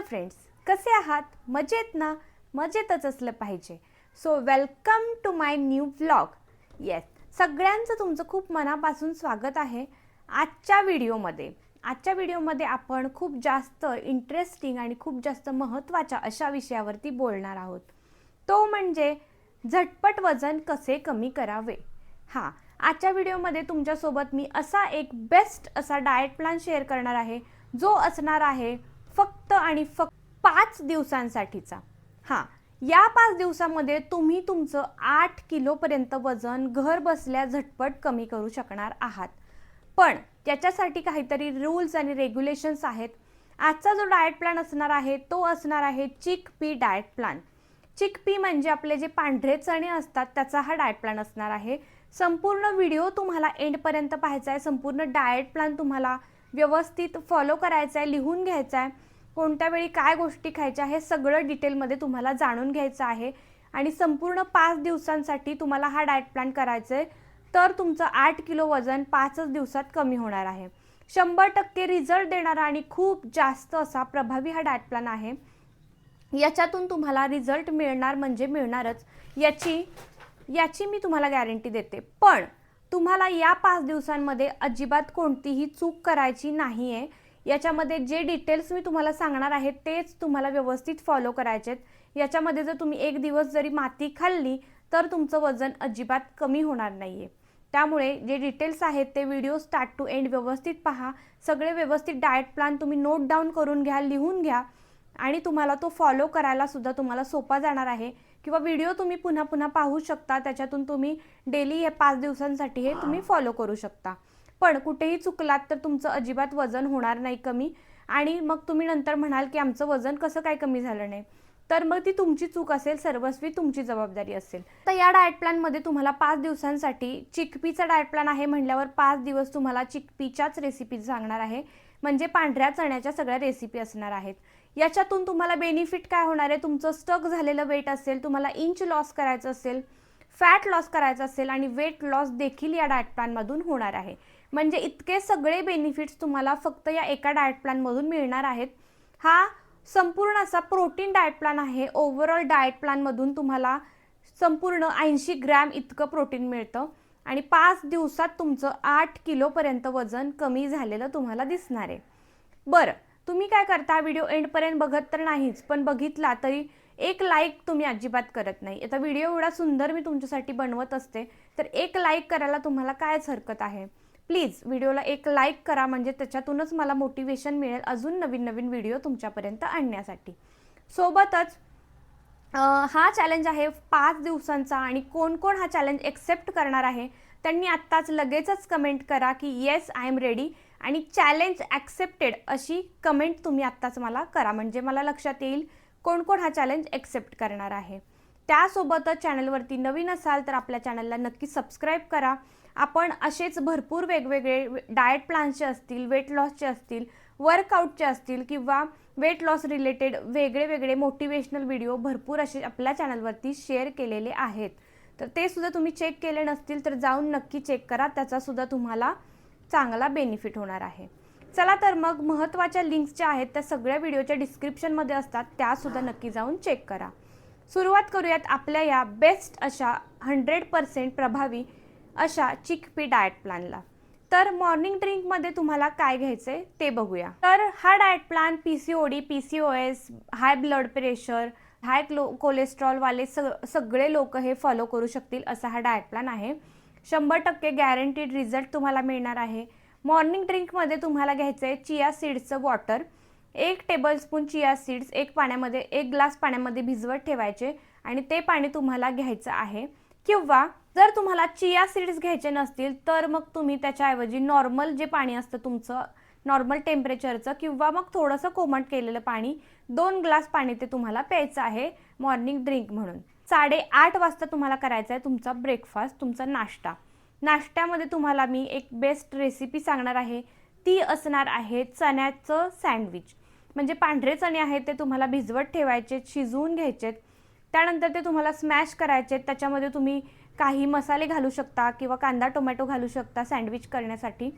Hello friends कसे आहात? मजेत ना? मजेतच असलं पाहिजे. So welcome to my new vlog yes सगळ्यांचं तुमचं खूप मनापासून स्वागत आहे आजच्या व्हिडिओमध्ये. आजच्या व्हिडिओमध्ये आपण खूप जास्त इंटरेस्टिंग आणि खूप जास्त महत्त्वाच्या अशा विषयावरती बोलणार आहोत. तो म्हणजे झटपट वजन कसे कमी करावे? हां आजच्या व्हिडिओमध्ये तुमच्यासोबत मी असा एक बेस्ट असा डाएट प्लॅन शेअर करणार आहे. जो असणार आहे फक्त आणि फक्त पाच दिवसांसाठीचा. हां या पाच दिवसामध्ये तुम्ही तुमचं आठ किलोपर्यंत वजन घर बसल्या झटपट कमी करू शकणार आहात. पण त्याच्यासाठी काहीतरी रूल्स आणि रेग्युलेशन्स आहेत. आजचा जो डाएट प्लॅन असणार आहे तो असणार आहे chickpea diet plan chickpea म्हणजे आपले जे पांढरे चणे असतात त्याचा हा डाएट प्लॅन असणार आहे. संपूर्ण व्हिडिओ तुम्हाला एंडपर्यंत पाहायचा आहे. संपूर्ण डाएट प्लॅन तुम्हाला व्यवस्थित फॉलो करायचा आहे लिहून घ्यायचा आहे. कोणत्या वेळी काय गोष्टी खायच्या हे सगळं डिटेलमध्ये तुम्हाला जाणून घ्यायचं आहे. आणि संपूर्ण पाच दिवसांसाठी तुम्हाला हा डाएट प्लॅन करायचा आहे तर तुमचं आठ किलो वजन पाचच दिवसात कमी होणार आहे. शंभर टक्के रिझल्ट देणारा आणि खूप जास्त असा प्रभावी हा डाएट प्लॅन आहे. याच्यातून तुम्हाला रिझल्ट मिळणार म्हणजे मिळणारच. याची याची मी तुम्हाला गॅरंटी देते. पण तुम्हाला या पाच दिवसांमध्ये अजिबात कोणतीही चूक करायची नाही आहे याच्यामध्ये जे डिटेल्स मी तुम्हाला सांगणार आहे तेच तुम्हाला व्यवस्थित फॉलो करायचे आहेत याच्यामध्ये जर तुम्ही एक दिवस जरी माती खाल्ली तर तुमचं वजन अजिबात कमी होणार नाही आहे त्यामुळे जे डिटेल्स आहेत ते व्हिडिओ स्टार्ट टू एंड व्यवस्थित पहा. सगळे व्यवस्थित डाएट प्लॅन तुम्ही नोट डाऊन करून घ्या लिहून घ्या. आणि तुम्हाला तो फॉलो करायला सुद्धा तुम्हाला सोपा जाणार आहे. किंवा व्हिडिओ तुम्ही पुन्हा पुन्हा पाहू शकता त्याच्यातून तुम्ही डेली हे पाच दिवसांसाठी हे तुम्ही फॉलो करू शकता. पण कुठेही चुकलात तर तुमचं अजिबात वजन होणार नाही कमी. आणि मग तुम्ही नंतर म्हणाल की आमचं वजन कसं काय कमी झालं नाही. तर मग ती तुमची चूक असेल सर्वस्वी तुमची जबाबदारी असेल. तर या डाएट प्लॅनमध्ये तुम्हाला पाच दिवसांसाठी चिकपीचा डाएट प्लॅन आहे म्हणल्यावर पाच दिवस तुम्हाला चिकपीच्याच रेसिपी सांगणार आहे. म्हणजे पांढऱ्या चण्याच्या सगळ्या रेसिपी असणार आहेत. याच्यातून तुम्हाला बेनिफिट काय होणार आहे? तुमचं स्टक झालेलं वेट असेल तुम्हाला इंच लॉस करायचं असेल फॅट लॉस करायचं असेल आणि वेट लॉस देखील या डाएट प्लॅनमधून होणार आहे. म्हणजे इतके सगळे बेनिफिट्स तुम्हाला फक्त या एका डाएट प्लॅनमधून मिळणार आहेत. हा संपूर्ण असा प्रोटीन डाएट प्लॅन आहे. ओव्हरऑल डाएट प्लॅनमधून तुम्हाला संपूर्ण ऐंशी ग्रॅम इतकं प्रोटीन मिळतं. आणि पाच दिवसात तुमचं आठ किलोपर्यंत वजन कमी झालेलं तुम्हाला दिसणार आहे. बरं तुम्ही काय करता? व्हिडिओ एंडपर्यंत बघत तर नाहीच पण बघितला तरी एक लाईक तुम्ही अजिबात करत नाही. आता व्हिडिओ एवढा सुंदर मी तुमच्यासाठी बनवत असते तर एक लाईक करायला तुम्हाला कायच हरकत आहे? प्लीज व्हिडिओला एक लाईक करा म्हणजे त्याच्यातूनच मला मोटिवेशन मिळेल अजून नवीन नवीन व्हिडिओ तुमच्यापर्यंत आणण्यासाठी. सोबतच हा चॅलेंज आहे पाच दिवसांचा आणि कोण कोण हा चॅलेंज एक्सेप्ट करणार आहे त्यांनी आत्ताच लगेचच कमेंट करा की येस आय एम रेडी आणि चॅलेंज ॲक्सेप्टेड अशी कमेंट तुम्ही आत्ताच मला करा म्हणजे मला लक्षात येईल कोण कोण हा चॅलेंज एक्सेप्ट करणार आहे. त्यासोबतच चॅनलवरती नवीन असाल तर आपल्या चॅनलला नक्की सबस्क्राईब करा. आपण असेच भरपूर वेगवेगळे डाएट प्लॅन्सचे असतील वेट लॉसचे असतील वर्कआउटचे असतील किंवा वेट लॉस रिलेटेड वेगळे वेगळे मोटिवेशनल व्हिडिओ भरपूर असे आपल्या चॅनलवरती शेअर केलेले आहेत. तर ते सुद्धा तुम्ही चेक केले नसतील तर जाऊन नक्की चेक करा. त्याचासुद्धा तुम्हाला चांगला बेनिफिट होणार आहे. चला तर मग महत्त्वाच्या लिंक्स ज्या आहेत त्या सगळ्या व्हिडिओच्या डिस्क्रिप्शनमध्ये असतात. त्यासुद्धा नक्की जाऊन चेक करा. सुरुवात करूयात आपल्या या बेस्ट अशा हंड्रेड पर्सेंट प्रभावी अशा चिकपी डाएट प्लॅनला तर मॉर्निंग ड्रिंकमध्ये तुम्हाला काय घ्यायचं आहे ते बघूया. तर हा diet plan P C O D P C O S high blood pressure high क्लो कोलेस्ट्रॉलवाले सग सगळे लोक हे फॉलो करू शकतील असा हा डाएट प्लॅन आहे. शंभर टक्के गॅरंटीड रिझल्ट तुम्हाला मिळणार आहे. मॉर्निंग ड्रिंकमध्ये तुम्हाला घ्यायचं आहे चिया सीड्सचं वॉटर एक टेबलस्पून चिया सीड्स एक पाण्यामध्ये एक ग्लास पाण्यामध्ये भिजवत ठेवायचे आणि ते पाणी तुम्हाला घ्यायचं आहे. किंवा जर तुम्हाला चिया सीड्स घ्यायचे नसतील तर मग तुम्ही त्याच्याऐवजी नॉर्मल जे पाणी असतं तुमचं नॉर्मल टेम्परेचरचं किंवा मग थोडंसं कोमट केलेलं पाणी दोन ग्लास पाणी ते तुम्हाला प्यायचं आहे मॉर्निंग ड्रिंक म्हणून. साडेआठ वाजता तुम्हाला करायचा आहे तुमचा ब्रेकफास्ट तुमचा नाश्ता. नाश्त्यामध्ये तुम्हाला मी एक बेस्ट रेसिपी सांगणार आहे. ती असणार आहे चण्याचं सँडविच. म्हणजे पांढरे चणे आहेत ते तुम्हाला भिजवत ठेवायचे शिजवून घ्यायचेत. त्यानंतर ते तुम्हाला स्मॅश करायचे त्याच्यामध्ये तुम्ही काही मसाले घालू शकता किंवा कांदा टोमॅटो घालू शकता सँडविच करण्यासाठी.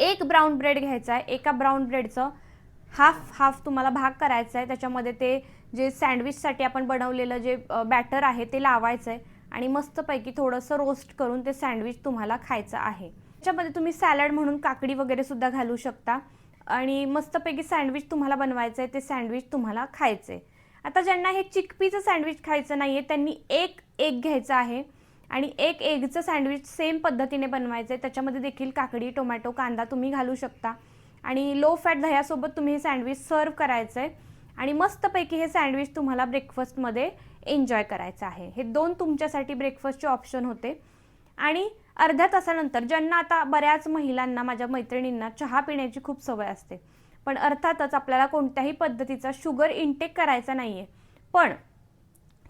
एक ब्राऊन ब्रेड घ्यायचा आहे. एका ब्राऊन ब्रेडचं हाफ हाफ तुम्हाला भाग करायचा आहे. त्याच्यामध्ये ते जे सँडविचसाठी आपण बनवलेलं जे बॅटर आहे ते लावायचं आहे आणि मस्तपैकी थोडंसं रोस्ट करून ते सँडविच तुम्हाला खायचं आहे. त्याच्यामध्ये तुम्ही सॅलड म्हणून काकडी वगैरे सुद्धा घालू शकता आणि मस्तपैकी सँडविच तुम्हाला बनवायचं आहे. ते सँडविच तुम्हाला खायचं आहे आता ज्यांना हे चिकपीचं सँडविच खायचं नाही आहे त्यांनी एक एग घ्यायचं आहे. आणि एक एगचं सँडविच सेम पद्धतीने बनवायचं आहे त्याच्यामध्ये देखील काकडी टोमॅटो कांदा तुम्ही घालू शकता. आणि लो फॅट दह्यासोबत तुम्ही हे सँडविच सर्व करायचं आहे आणि मस्तपैकी हे सँडविच तुम्हाला ब्रेकफास्टमध्ये एन्जॉय करायचं आहे. हे दोन तुमच्यासाठी ब्रेकफास्टचे ऑप्शन होते. आणि अर्ध्या तासानंतर ज्यांना आता बऱ्याच महिलांना माझ्या मैत्रिणींना चहा पिण्याची खूप सवय असते पण अर्थातच आपल्याला कोणत्याही पद्धतीचा शुगर इनटेक करायचा नाही आहे पण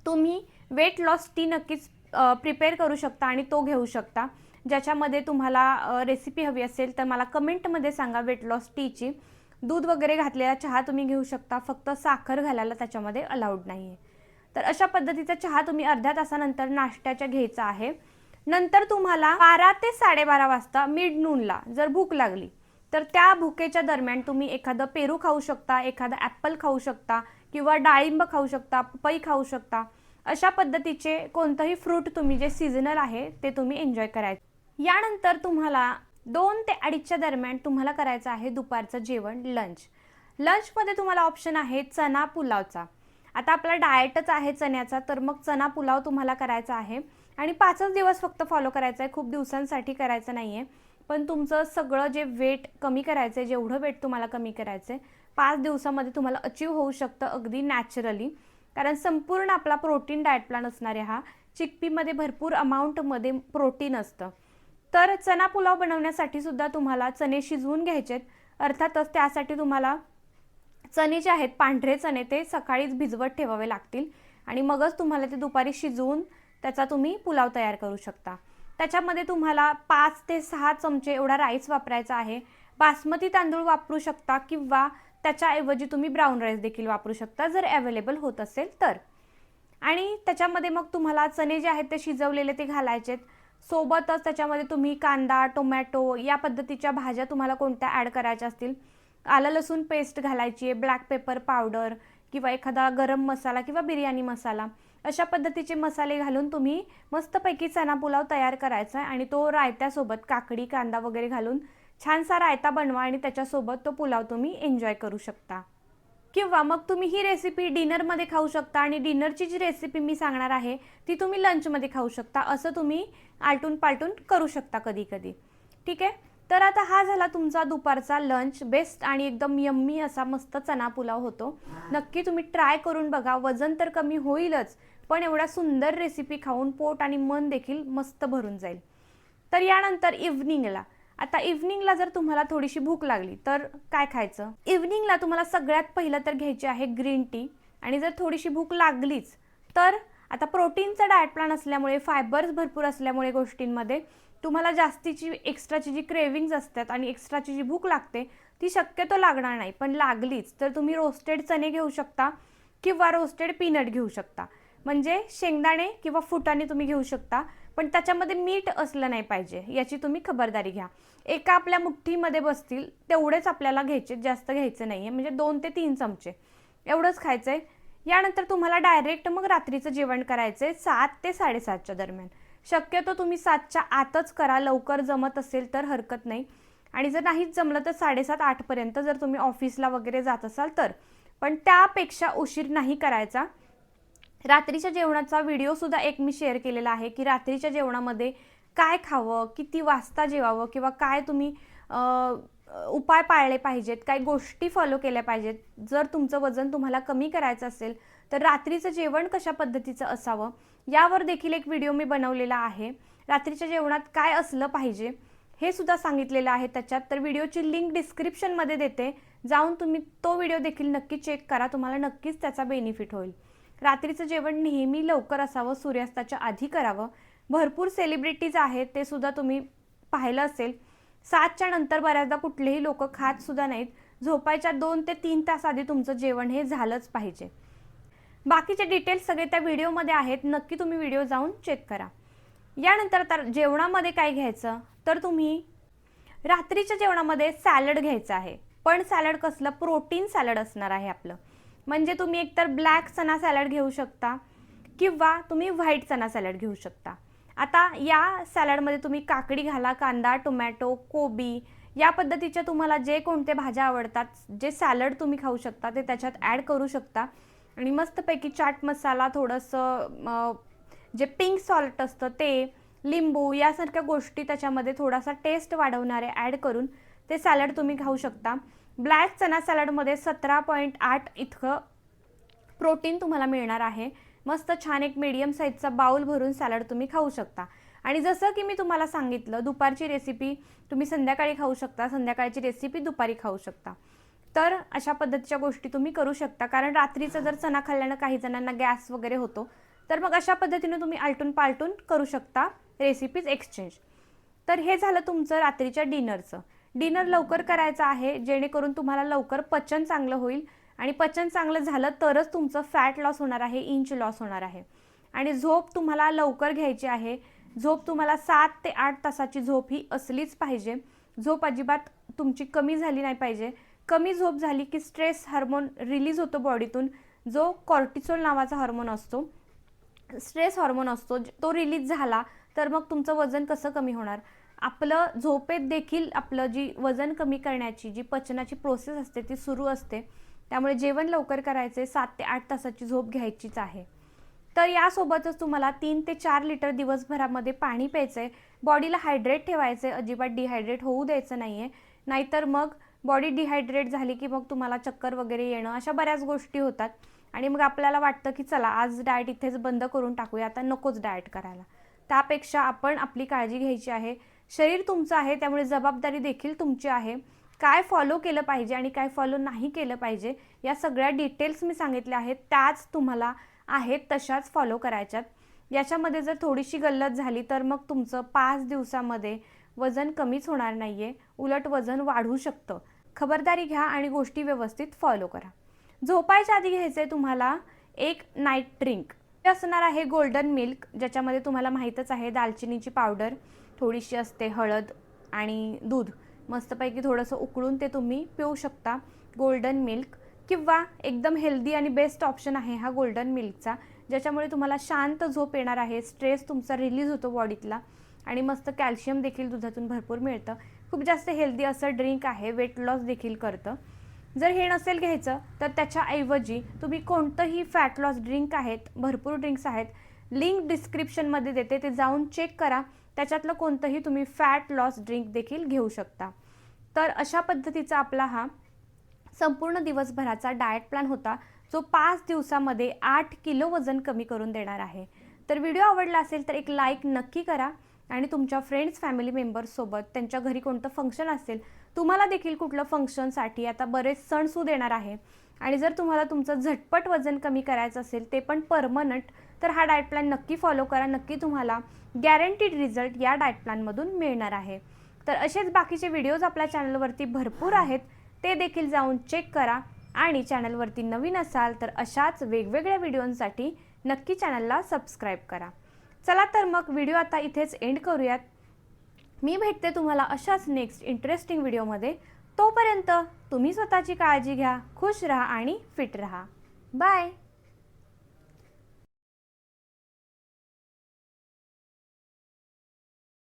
तुम्ही वेट लॉस टी नक्कीच प्रिपेअर करू शकता आणि तो घेऊ शकता. ज्याच्यामध्ये तुम्हाला रेसिपी हवी असेल तर मला कमेंटमध्ये सांगा वेट लॉस टीची दूध वगैरे घातलेला चहा तुम्ही घेऊ शकता. फक्त साखर घालायला त्याच्यामध्ये अलाउड नाही आहे तर अशा पद्धतीचा चहा तुम्ही अर्ध्या तासानंतर नाश्त्याच्या घ्यायचा आहे. नंतर तुम्हाला बारा ते साडेबारा वाजता मिड नूनला जर भूक लागली तर त्या भुकेच्या दरम्यान तुम्ही एखादं पेरू खाऊ शकता एखादं ॲपल खाऊ शकता किंवा डाळिंब खाऊ शकता पपई खाऊ शकता अशा पद्धतीचे कोणतंही फ्रूट तुम्ही जे सीझनल आहे ते तुम्ही एन्जॉय करायचं. यानंतर तुम्हाला दोन ते अडीचच्या दरम्यान तुम्हाला करायचं आहे दुपारचं जेवण लंच लंचमध्ये तुम्हाला ऑप्शन आहे चना पुलावचा. आता आपला डाएटच आहे चण्याचा तर मग चना पुलाव तुम्हाला करायचा आहे. आणि पाचच दिवस फक्त फॉलो करायचा आहे खूप दिवसांसाठी करायचं नाही आहे पण तुमचं सगळं जे वेट कमी करायचं आहे जेवढं वेट तुम्हाला कमी करायचं आहे पाच दिवसामध्ये तुम्हाला अचीव होऊ शकतं अगदी नॅचरली कारण संपूर्ण आपला प्रोटीन डाएट प्लॅन असणारे हा. चिकपीमध्ये भरपूर अमाऊंटमध्ये प्रोटीन असतं. तर चना पुलाव बनवण्यासाठी सुद्धा तुम्हाला चणे शिजवून घ्यायचे आहेत अर्थातच त्यासाठी तुम्हाला चणे जे आहेत पांढरे चणे ते सकाळीच भिजवत ठेवावे लागतील. आणि मगच तुम्हाला ते दुपारी शिजवून त्याचा तुम्ही पुलाव तयार करू शकता. त्याच्यामध्ये तुम्हाला पाच ते सहा चमचे एवढा राईस वापरायचा आहे. बासमती तांदूळ वापरू शकता किंवा त्याच्याऐवजी तुम्ही ब्राऊन राईस देखील वापरू शकता जर अवेलेबल होत असेल तर. आणि त्याच्यामध्ये मग तुम्हाला चणे जे आहेत ते शिजवलेले ते घालायचेत. सोबतच त्याच्यामध्ये तुम्ही कांदा टोमॅटो या पद्धतीच्या भाज्या तुम्हाला कोणत्या ॲड करायच्या असतील? आलं लसूण पेस्ट घालायची आहे ब्लॅक पेपर पावडर किंवा एखादा गरम मसाला किंवा बिर्याणी मसाला. अशा पद्धतीचे मसाले घालून तुम्ही मस्तपैकी चना पुलाव तयार करायचा आहे आणि तो रायत्यासोबत काकडी कांदा वगैरे घालून छानसा रायता बनवा आणि त्याच्यासोबत तो पुलाव तुम्ही एन्जॉय करू शकता. किंवा मग तुम्ही ही रेसिपी डिनरमध्ये खाऊ शकता आणि डिनरची जी रेसिपी मी सांगणार आहे ती तुम्ही लंचमध्ये खाऊ शकता. असं तुम्ही आलटून पालटून करू शकता कधी कधी. ठीक आहे? तर आता हा झाला तुमचा दुपारचा लंच बेस्ट आणि एकदम यम्मी असा मस्त चना पुलाव होतो. नक्की तुम्ही ट्राय करून बघा. वजन तर कमी होईलच पण एवढ्या सुंदर रेसिपी खाऊन पोट आणि मन देखील मस्त भरून जाईल. तर यानंतर इव्हनिंगला आता इव्हनिंगला जर तुम्हाला थोडीशी भूक लागली तर काय खायचं? इव्हनिंगला तुम्हाला सगळ्यात पहिलं तर घ्यायची आहे ग्रीन टी आणि जर थोडीशी भूक लागलीच तर आता प्रोटीनचा डाएट प्लॅन असल्यामुळे फायबर्स भरपूर असल्यामुळे गोष्टींमध्ये तुम्हाला जास्तीची एक्स्ट्राची जी क्रेविंग्ज असतात आणि एक्स्ट्राची जी भूक लागते ती शक्यतो लागणार नाही. पण लागलीच तर तुम्ही रोस्टेड चणे घेऊ शकता किंवा रोस्टेड पीनट घेऊ शकता. म्हणजे शेंगदाणे किंवा फुटाणे तुम्ही घेऊ शकता पण त्याच्यामध्ये मीठ असलं नाही पाहिजे याची तुम्ही खबरदारी घ्या. एका आपल्या मुठ्ठीमध्ये बसतील तेवढेच आपल्याला घ्यायचे जास्त घ्यायचे नाही आहे म्हणजे दोन ते तीन चमचे. एवढंच खायचं आहे यानंतर तुम्हाला डायरेक्ट मग रात्रीचं जेवण करायचं आहे सात ते साडेसातच्या दरम्यान. शक्यतो तुम्ही सातच्या आतच करा लवकर जमत असेल तर हरकत नाही. आणि जर नाहीच जमलं तर साडेसात आठपर्यंत जर तुम्ही ऑफिसला वगैरे जात असाल तर. पण त्यापेक्षा उशीर नाही करायचा. रात्रीच्या जेवणाचा व्हिडिओसुद्धा एक मी शेअर केलेला आहे की रात्रीच्या जेवणामध्ये काय खावं किती वाजता जेवावं किंवा काय तुम्ही उपाय पाळले पाहिजेत काय गोष्टी फॉलो केल्या पाहिजेत. जर तुमचं वजन तुम्हाला कमी करायचं असेल तर रात्रीचं जेवण कशा पद्धतीचं असावं? यावर देखील एक व्हिडिओ मी बनवलेला आहे. रात्रीच्या जेवणात काय असलं पाहिजे हे सुद्धा सांगितलेलं आहे त्याच्यात. तर व्हिडिओची लिंक डिस्क्रिप्शनमध्ये देते. जाऊन तुम्ही तो व्हिडिओ देखील नक्की चेक करा. तुम्हाला नक्कीच त्याचा बेनिफिट होईल. रात्रीचं जेवण नेहमी लवकर असावं सूर्यास्ताच्या आधी करावं. भरपूर सेलिब्रिटीज आहेत ते सुद्धा तुम्ही पाहिलं असेल. सातच्या नंतर बऱ्याचदा कुठलेही लोक खात सुद्धा नाहीत. झोपायच्या दोन ते तीन तास आधी तुमचं जेवण हे झालंच पाहिजे. बाकीचे डिटेल्स सगळे त्या व्हिडिओमध्ये आहेत. नक्की तुम्ही व्हिडिओ जाऊन चेक करा. यानंतर तर जेवणामध्ये काय घ्यायचं? तर तुम्ही रात्रीच्या जेवणामध्ये सॅलड घ्यायचं आहे. पण सॅलड कसलं? प्रोटीन सॅलड असणार आहे आपलं. म्हणजे तुम्ही एकतर ब्लॅक चना सॅलड घेऊ शकता किंवा तुम्ही व्हाईट चना सॅलड घेऊ शकता. आता या सॅलडमध्ये तुम्ही काकडी घाला कांदा टोमॅटो कोबी या पद्धतीच्या तुम्हाला जे कोणते भाज्या आवडतात जे सॅलड तुम्ही खाऊ शकता ते त्याच्यात ॲड करू शकता. आणि मस्तपैकी चाट मसाला थोडंसं जे पिंक सॉल्ट असतं ते लिंबू यासारख्या गोष्टी त्याच्यामध्ये थोडासा टेस्ट वाढवणारे ॲड करून ते सॅलड तुम्ही खाऊ शकता. ब्लॅक चना सॅलडमध्ये सतरा पॉईंट आठ इतकं प्रोटीन तुम्हाला मिळणार आहे. मस्त छान एक मीडियम साईजचा बाउल भरून सॅलड तुम्ही खाऊ शकता. आणि जसं की मी तुम्हाला सांगितलं दुपारची रेसिपी तुम्ही संध्याकाळी खाऊ शकता संध्याकाळची रेसिपी दुपारी खाऊ शकता. तर अशा पद्धतीच्या गोष्टी तुम्ही करू शकता. कारण रात्रीचं जर चणा खाल्ल्यानं काही जणांना गॅस वगैरे होतो तर मग अशा पद्धतीने तुम्ही आलटून पालटून करू शकता रेसिपीज एक्सचेंज तर हे झालं तुमचं रात्रीच्या डिनरचं डिनर लवकर करायचं आहे जेणेकरून तुम्हाला लवकर पचन चांगलं होईल. आणि पचन चांगलं झालं तरच तुमचं फॅट लॉस होणार आहे इंच लॉस होणार आहे. आणि झोप तुम्हाला लवकर घ्यायची आहे. झोप तुम्हाला सात ते आठ तासाची झोप ही असलीच पाहिजे. झोप अजिबात तुमची कमी झाली नाही पाहिजे. कमी झोप झाली की स्ट्रेस हार्मोन रिलीज होतो बॉडीतून जो कॉर्टिसोल नावाचा हार्मोन असतो स्ट्रेस हॉर्मोन असतो तो रिलीज झाला तर मग तुमचं वजन कसं कमी होणार? आपलं झोपेत देखील आपलं जी वजन कमी करण्याची जी पचनाची प्रोसेस असते ती सुरू असते. त्यामुळे जेवण लवकर करायचे सात ते आठ तासाची झोप घ्यायचीच आहे. तर यासोबतच तुम्हाला तीन ते चार लिटर दिवसभरामध्ये पाणी प्यायचं आहे बॉडीला हायड्रेट ठेवायचं आहे अजिबात डिहायड्रेट होऊ द्यायचं नाही आहे नाहीतर मग बॉडी डिहायड्रेट झाली की मग तुम्हाला चक्कर वगैरे येणं अशा बऱ्याच गोष्टी होतात. आणि मग आपल्याला वाटतं की चला आज डाएट इथेच बंद करून टाकूया आता नकोच डाएट करायला. त्यापेक्षा आपण आपली काळजी घ्यायची आहे. शरीर तुमचं आहे त्यामुळे जबाबदारी देखील तुमची आहे. काय फॉलो केलं पाहिजे आणि काय फॉलो नाही केलं पाहिजे या सगळ्या डिटेल्स मी सांगितल्या आहेत. त्याच तुम्हाला आहेत तशाच फॉलो करायच्यात. याच्यामध्ये जर थोडीशी गल्लत झाली तर मग तुमचं पाच दिवसामध्ये वजन कमीच होणार नाही आहे उलट वजन वाढू शकतं. खबरदारी घ्या आणि गोष्टी व्यवस्थित फॉलो करा. झोपायच्या आधी घ्यायचं आहे तुम्हाला एक नाईट ड्रिंक ते असणार आहे गोल्डन मिल्क ज्याच्यामध्ये तुम्हाला माहीतच आहे दालचिनीची पावडर. थोडीशी असते हळद आणि दूध. मस्तपैकी थोडंसं उकळून ते तुम्ही पिऊ शकता. गोल्डन मिल्क किंवा एकदम हेल्दी आणि बेस्ट ऑप्शन आहे हा गोल्डन मिल्कचा ज्याच्यामुळे तुम्हाला शांत झोप येणार आहे स्ट्रेस तुमचा रिलीज होतो बॉडीतला आणि मस्त कॅल्शियम देखील दुधातून भरपूर मिळतं. खूप जास्त हेल्दी असं ड्रिंक आहे वेट लॉस देखील करतं. जर हे नसेल घ्यायचं तर त्याच्याऐवजी तुम्ही कोणतंही फॅट लॉस ड्रिंक आहेत भरपूर ड्रिंक्स आहेत लिंक डिस्क्रिप्शनमध्ये देते ते जाऊन चेक करा. त्याच्यातलं कोणतंही तुम्ही फॅट लॉस ड्रिंक देखील घेऊ शकता. तर अशा पद्धतीचा आपला हा संपूर्ण दिवसभराचा डाएट प्लॅन होता जो पाच दिवसामध्ये आठ किलो वजन कमी करून देणार आहे. तर व्हिडिओ आवडला असेल तर एक लाईक नक्की करा आणि तुमच्या फ्रेंड्स फॅमिली मेंबर्ससोबत त्यांच्या घरी कोणतं फंक्शन असेल तुम्हाला देखील कुठलं फंक्शनसाठी आता बरेच सण सू देणार आहे. आणि जर तुम्हाला तुमचं झटपट वजन कमी करायचं असेल ते पण परमनंट तर हा डाएट प्लॅन नक्की फॉलो करा नक्की तुम्हाला गॅरंटीड रिझल्ट या डाएट प्लॅनमधून मिळणार आहे. तर असेच बाकीचे व्हिडिओज आपल्या चॅनलवरती भरपूर आहेत ते देखील जाऊन चेक करा आणि चॅनलवरती नवीन असाल तर अशाच वेगवेगळ्या व्हिडिओंसाठी नक्की चॅनलला सबस्क्राईब करा. चला तर मग व्हिडिओ आता इथेच एंड करूयात. मी भेटते तुम्हाला अशाच नेक्स्ट इंटरेस्टिंग व्हिडिओमध्ये तोपर्यंत तुम्ही स्वतःची काळजी घ्या खुश राहा आणि फिट राहा. बाय